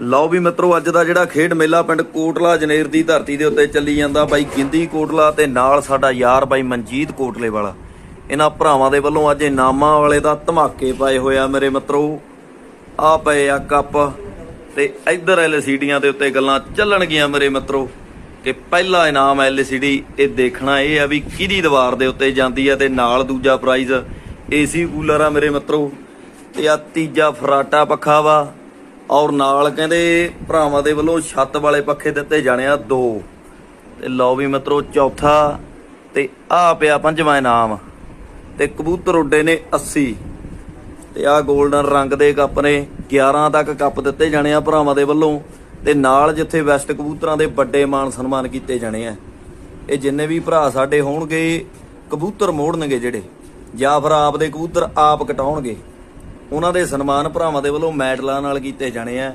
ਲਓ ਵੀ ਮਿੱਤਰੋ, ਅੱਜ ਦਾ ਜਿਹੜਾ ਖੇਡ ਮੇਲਾ ਪਿੰਡ ਕੋਟਲਾ ਜਨੇਰ ਦੀ ਧਰਤੀ ਦੇ ਉੱਤੇ ਚੱਲੀ ਜਾਂਦਾ। ਬਾਈ ਗਿੰਦੀ ਕੋਟਲਾ ਤੇ ਨਾਲ ਸਾਡਾ ਯਾਰ ਬਾਈ ਮਨਜੀਤ ਕੋਟਲੇ ਵਾਲਾ। ਇਹਨਾਂ ਭਰਾਵਾਂ ਦੇ ਵੱਲੋਂ ਅੱਜ ਇਨਾਮਾਂ ਵਾਲੇ ਦਾ ਧਮਾਕੇ ਪਾਏ ਹੋਇਆ ਮੇਰੇ ਮਿੱਤਰੋ। ਆ ਪਏ ਆ ਕੱਪ ਤੇ ਇੱਧਰ ਐਲਸੀਡੀਆਂ ਦੇ ਉੱਤੇ ਗੱਲਾਂ ਚੱਲਣਗੀਆਂ ਮੇਰੇ ਮਿੱਤਰੋ। ਕਿ ਪਹਿਲਾ ਇਨਾਮ ਐਲਸੀਡੀ, ਇਹ ਦੇਖਣਾ ਇਹ ਆ ਵੀ ਕਿਹਦੀ ਦੀਵਾਰ ਦੇ ਉੱਤੇ ਜਾਂਦੀ ਆ ਤੇ ਨਾਲ ਦੂਜਾ ਪ੍ਰਾਈਜ਼, ਏਸੀ ਕੂਲਰ ਆ ਮੇਰੇ ਮਿੱਤਰੋ। ਤੇ ਆ ਤੀਜਾ ਫਰਾਟਾ ਪੱਖਾ ਵਾ। ਔਰ ਨਾਲ ਕਹਿੰਦੇ ਭਰਾਵਾਂ ਦੇ ਵੱਲੋਂ ਛੱਤ ਵਾਲੇ ਪੱਖੇ ਦਿੱਤੇ ਜਾਣੇ ਆ ਦੋ। ਤੇ ਲਓ ਵੀ ਮਿੱਤਰੋ, ਚੌਥਾ ਤੇ ਆ ਪਿਆ ਪੰਜਵਾਂ ਇਨਾਮ। ਤੇ ਕਬੂਤਰ ਉੱਡੇ ਨੇ 80 ਤੇ ਆ 골ਡਨ ਰੰਗ ਦੇ ਕੱਪ ਨੇ 11 ਤੱਕ ਕੱਪ ਦਿੱਤੇ ਜਾਣੇ ਆ ਭਰਾਵਾਂ ਦੇ ਵੱਲੋਂ। ਤੇ ਨਾਲ ਜਿੱਥੇ ਵੈਸਟ ਕਬੂਤਰਾਂ ਦੇ ਵੱਡੇ ਮਾਨ ਸਨਮਾਨ ਕੀਤੇ ਜਾਣੇ ਆ। ਇਹ ਜਿੰਨੇ ਵੀ ਭਰਾ ਸਾਡੇ ਹੋਣਗੇ, ਕਬੂਤਰ ਮੋੜਨਗੇ ਜਿਹੜੇ। ਜਾਂ ਫਿਰ ਆਪ ਦੇ ਕਬੂਤਰ ਆਪ ਕਟਾਉਣਗੇ। ਉਹਨਾਂ ਦੇ ਸਨਮਾਨ ਭਰਾਵਾਂ ਦੇ ਵੱਲੋਂ ਮੈਡਲਾਂ ਨਾਲ ਕੀਤੇ ਜਾਣੇ ਆ।